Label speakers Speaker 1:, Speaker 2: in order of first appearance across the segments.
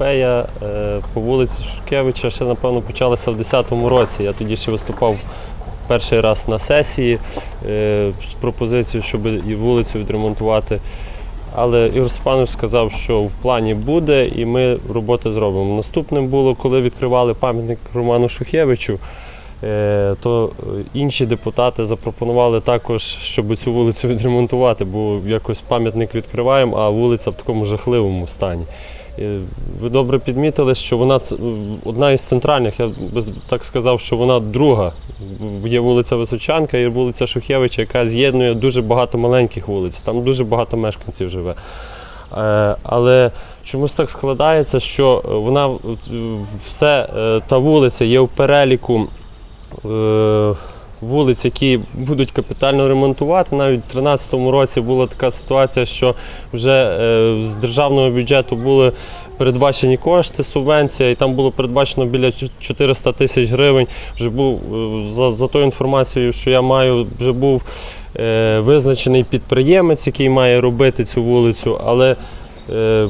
Speaker 1: Епопея е, по вулиці Шушкевича ще, напевно, почалася в 10-му році. Я тоді ще виступав перший раз на сесії е, з пропозицією, щоб і вулицю відремонтувати. Але Ігор Степанович сказав, що в плані буде, і ми роботи зробимо. Наступним було, коли відкривали пам'ятник Роману Шухевичу, е, то інші депутати запропонували також, щоб цю вулицю відремонтувати, бо якось пам'ятник відкриваємо, а вулиця в такому жахливому стані. Е, Ви добре підмітили, що вона одна із центральних, я би так сказав, що вона друга. Є вулиця Височанка і вулиця Шухевича, яка з'єднує дуже багато маленьких вулиць. Там дуже багато мешканців живе. Е, Але чомусь так складається, що вона е, все, е, та вулиця є в переліку вулиць, які будуть капітально ремонтувати. Навіть у 2013 році була така ситуація, що вже е, з державного бюджету були передбачені кошти, субвенція, і там було передбачено біля 400 тисяч гривень. Вже був е, за, за тою інформацією, що я маю, вже був е, визначений підприємець, який має робити цю вулицю, але е,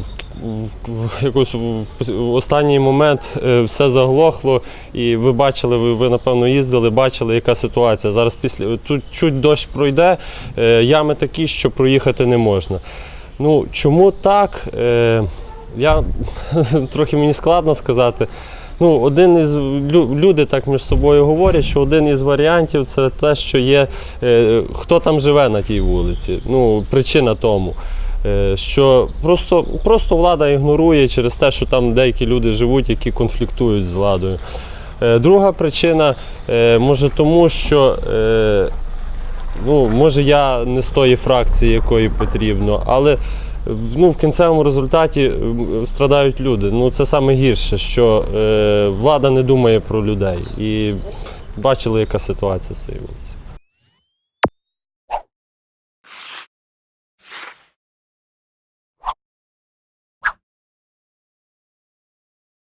Speaker 1: якось в- останній момент е, все заглохло, і ви бачили, ви, ви напевно їздили, бачили, яка ситуація. Зараз після тут чуть дощ пройде, е, ями такі, що проїхати не можна. Ну чому так? Е, я трохи мені складно сказати. Ну, один із люди так між собою говорять, що один із варіантів це те, що є хто там живе на тій вулиці. Ну, причина тому. Е, Що просто, просто влада ігнорує через те, що там деякі люди живуть, які конфліктують з владою. Е, Друга причина е, може тому, що ну, може я не з тої фракції, якої потрібно, але ну, в кінцевому результаті страдають люди. Ну, це саме гірше, що влада не думає про людей. І бачили, яка ситуація вулицею.